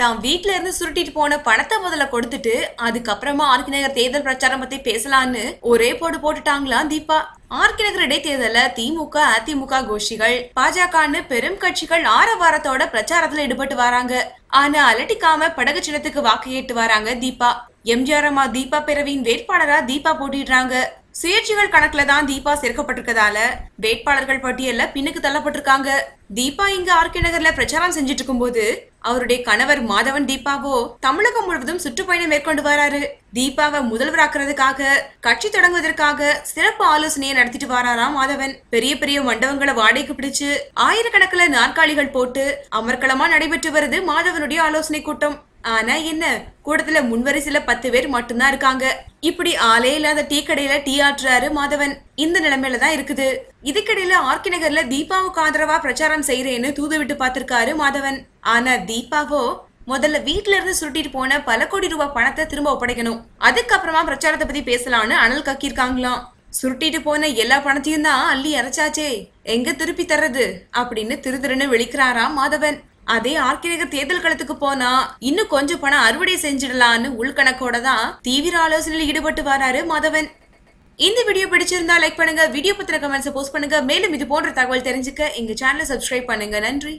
தான் வீட்டில இருந்து சுருட்டிட்டு போன பணத்தை முதல்ல கொடுத்துட்டு அதுக்கப்புறமா ஆர்கி நகர் தேர்தல் பிரச்சாரம் பத்தி பேசலான்னு ஒரே போடு போட்டுட்டாங்களாம் தீபா? ஆர்கி நகர் இடைத்தேர்தல திமுக அதிமுக கோஷ்டிகள் பாஜகன்னு பெரும் கட்சிகள் ஆரவாரத்தோட பிரச்சாரத்துல ஈடுபட்டு வராங்க. ஆனா அலட்டிக்காம படகு சின்னத்துக்கு வாக்கு கேட்டு வராங்க தீபா. எம்ஜிஆர் அம்மா தீபா பிறவியின் வேட்பாளரா தீபா போட்டிடுறாங்க சுயேட்சைகள் கணக்குல தான் தீபா சேர்க்கப்பட்டிருக்கதால வேட்பாளர்கள் பட்டியல்ல பின்னுக்கு தள்ளப்பட்டிருக்காங்க. தீபா இங்க ஆர்கே நகர்ல பிரச்சாரம் செஞ்சுட்டு இருக்கும்போது அவருடைய கணவர் மாதவன் தீபாவோ தமிழகம் முழுவதும் சுற்றுப்பயணம் மேற்கொண்டு வராரு. தீபாவை முதல்வராக்குறதுக்காக கட்சி தொடங்குவதற்காக சிறப்பு ஆலோசனையை நடத்திட்டு வராராம் மாதவன். பெரிய பெரிய மண்டபங்களை வாடகைக்கு பிடிச்சு ஆயிரக்கணக்கில் நாற்காலிகள் போட்டு அமர்க்களமா நடைபெற்று வருது மாதவனுடைய ஆலோசனை கூட்டம். ஆனா என்ன கூட்டத்துல முன்வரிசையில பத்து பேர் மட்டும்தான் இருக்காங்க. இப்படி ஆளே இல்லாத டீ கடையில டீ ஆற்றுறாரு மாதவன். இந்த நிலைமையில தான் இருக்குது. இதுக்கிடையில ஆர்கி நகர்ல தீபாவுக்கு ஆதரவா பிரச்சாரம் செய்யறேன்னு தூது விட்டு பாத்திருக்காரு மாதவன். ஆனா தீபாவோ முதல்ல வீட்ல இருந்து சுருட்டிட்டு போன பல கோடி ரூபாய் பணத்தை திரும்ப ஒப்படைக்கணும். அதுக்கப்புறமா பிரச்சாரத்தை பத்தி பேசலாம்னு அனல் கக்கியிருக்காங்களாம். சுருட்டிட்டு போன எல்லா பணத்தையும் தான் அள்ளி இறைச்சாச்சே எங்க திருப்பி தர்றது? அப்படின்னு திரு திருன்னு விழிக்கிறாராம் மாதவன். அதே ஆர்கிநகர் தேர்தல் களத்துக்கு போனா இன்னும் கொஞ்சம் பணம் அறுவடை செஞ்சிடலான்னு உள்கணக்கோட தான் தீவிர ஆலோசனையில் ஈடுபட்டு வராரு மாதவன். இந்த வீடியோ பிடிச்சிருந்தா லைக் பண்ணுங்க வீடியோ பத்திர கமெண்ட்ஸ் போஸ்ட் பண்ணுங்க. மேலும் இது போன்ற தகவல் தெரிஞ்சுக்க எங்க சேனலை சப்ஸ்கிரைப் பண்ணுங்க. நன்றி.